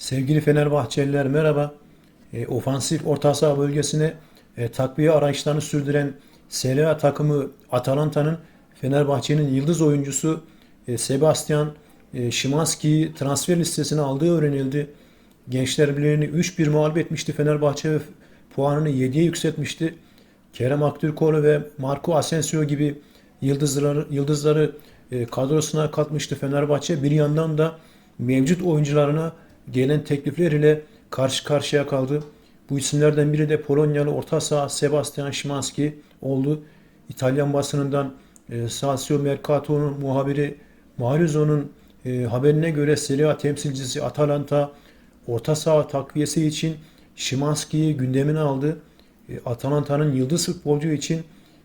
Sevgili Fenerbahçeliler merhaba. E, ofansif orta saha bölgesine e, takviye arayışlarını sürdüren Serie takımı Atalanta'nın Fenerbahçe'nin yıldız oyuncusu e, Sebastian e, Szymanski'yi transfer listesine aldığı öğrenildi. Gençler Birliği'ni 3-1 mağlup etmişti Fenerbahçe ve puanını 7'ye yükseltmişti. Kerem Aktürkoğlu ve Marco Asensio gibi yıldızları yıldızları e, kadrosuna katmıştı Fenerbahçe. Bir yandan da mevcut oyuncularına gelen teklifler ile karşı karşıya kaldı. Bu isimlerden biri de Polonyalı orta saha Sebastian Szymanski oldu. İtalyan basınından e, Calcio Mercato'nun muhabiri Maurizo'nun e, haberine göre Serie A temsilcisi Atalanta orta saha takviyesi için Szymanski'yi gündemine aldı. E, Atalanta'nın yıldız futbolcu için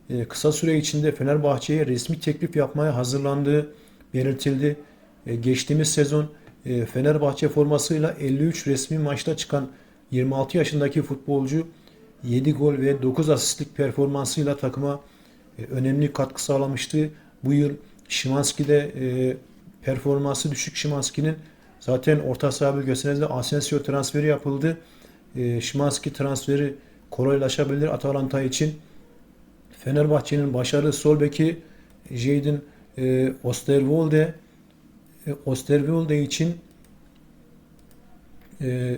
e, kısa süre içinde Fenerbahçe'ye resmi teklif yapmaya hazırlandığı belirtildi. E, Geçtiğimiz sezon e, Fenerbahçe formasıyla 53 resmi maçta çıkan 26 yaşındaki futbolcu 7 gol ve 9 asistlik performansıyla takıma e, önemli katkı sağlamıştı. Bu yıl Szymanski'de e, performansı düşük Szymanski'nin zaten orta saha bölgesine de Asensio transferi yapıldı. E, Szymanski transferi kolaylaşabilir Atalanta için. Fenerbahçe'nin başarılı sol beki Jadon e, Osterwolde Osterwolde için e,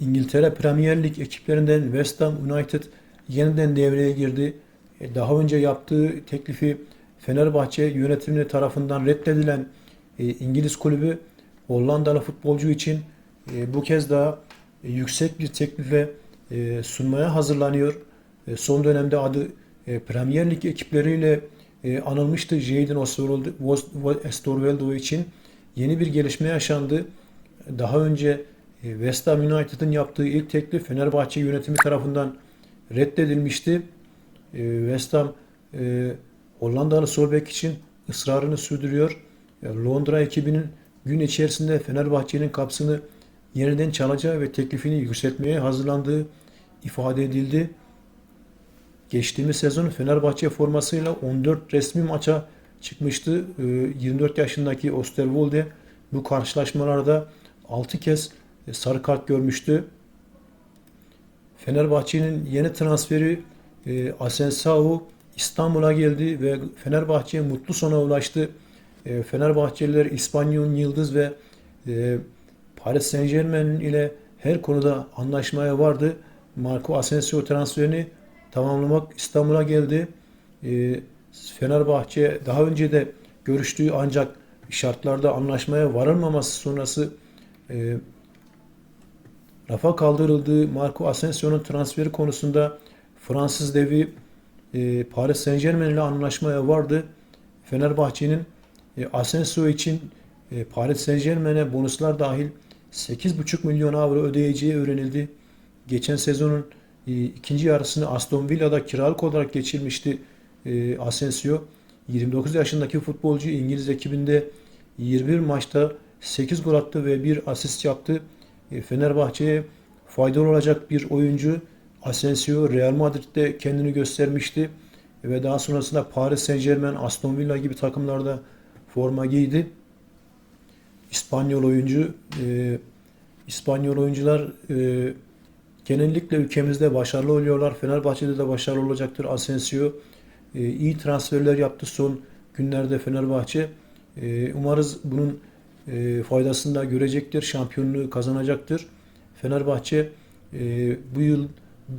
İngiltere Premier Lig ekiplerinden West Ham United yeniden devreye girdi. E, daha önce yaptığı teklifi Fenerbahçe yönetimine tarafından reddedilen e, İngiliz kulübü Hollandalı futbolcu için e, bu kez daha e, yüksek bir teklife e, sunmaya hazırlanıyor. E, son dönemde adı e, Premier Lig ekipleriyle e, anılmıştı Jadon Osterwolde için. Yeni bir gelişme yaşandı. Daha önce e, West Ham United'ın yaptığı ilk teklif Fenerbahçe yönetimi tarafından reddedilmişti. E, West Ham e, Hollandalı sol bek için ısrarını sürdürüyor. Londra ekibinin gün içerisinde Fenerbahçe'nin kapısını yeniden çalacağı ve teklifini yükseltmeye hazırlandığı ifade edildi. Geçtiğimiz sezon Fenerbahçe formasıyla 14 resmi maça çıkmıştı. E, 24 yaşındaki Osterwolde bu karşılaşmalarda 6 kez e, sarı kart görmüştü. Fenerbahçe'nin yeni transferi e, Asensao İstanbul'a geldi ve Fenerbahçe mutlu sona ulaştı. E, Fenerbahçeliler İspanyol Yıldız ve Paris Saint Germain ile her konuda anlaşmaya vardı. Marco Asensio transferini tamamlamak İstanbul'a geldi. E, Fenerbahçe daha önce de görüştüğü ancak şartlarda anlaşmaya varılmaması sonrası e, rafa kaldırıldığı Marco Asensio'nun transferi konusunda Fransız devi e, Paris Saint Germain ile anlaşmaya vardı. Fenerbahçe'nin e, Asensio için Paris Saint Germain'e bonuslar dahil 8,5 milyon avro ödeyeceği öğrenildi. Geçen sezonun ikinci yarısını Aston Villa'da kiralık olarak geçirmişti e, Asensio. 29 yaşındaki futbolcu İngiliz ekibinde 21 maçta 8 gol attı ve 1 asist yaptı. E, Fenerbahçe'ye faydalı olacak bir oyuncu. Asensio Real Madrid'de kendini göstermişti ve daha sonrasında Paris Saint Germain, Aston Villa gibi takımlarda forma giydi. İspanyol oyuncu, e, İspanyol oyuncular e, genellikle ülkemizde başarılı oluyorlar. Fenerbahçe'de de başarılı olacaktır Asensio. E, iyi transferler yaptı son günlerde Fenerbahçe. E, umarız bunun e, faydasını da görecektir. Şampiyonluğu kazanacaktır. Fenerbahçe e, bu yıl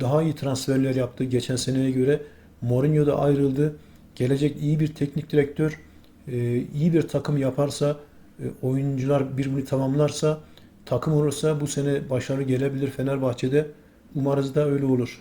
daha iyi transferler yaptı geçen seneye göre. Mourinho da ayrıldı. Gelecek iyi bir teknik direktör, e, iyi bir takım yaparsa, e, oyuncular birbirini tamamlarsa, takım olursa bu sene başarı gelebilir Fenerbahçe'de. Umarız da öyle olur.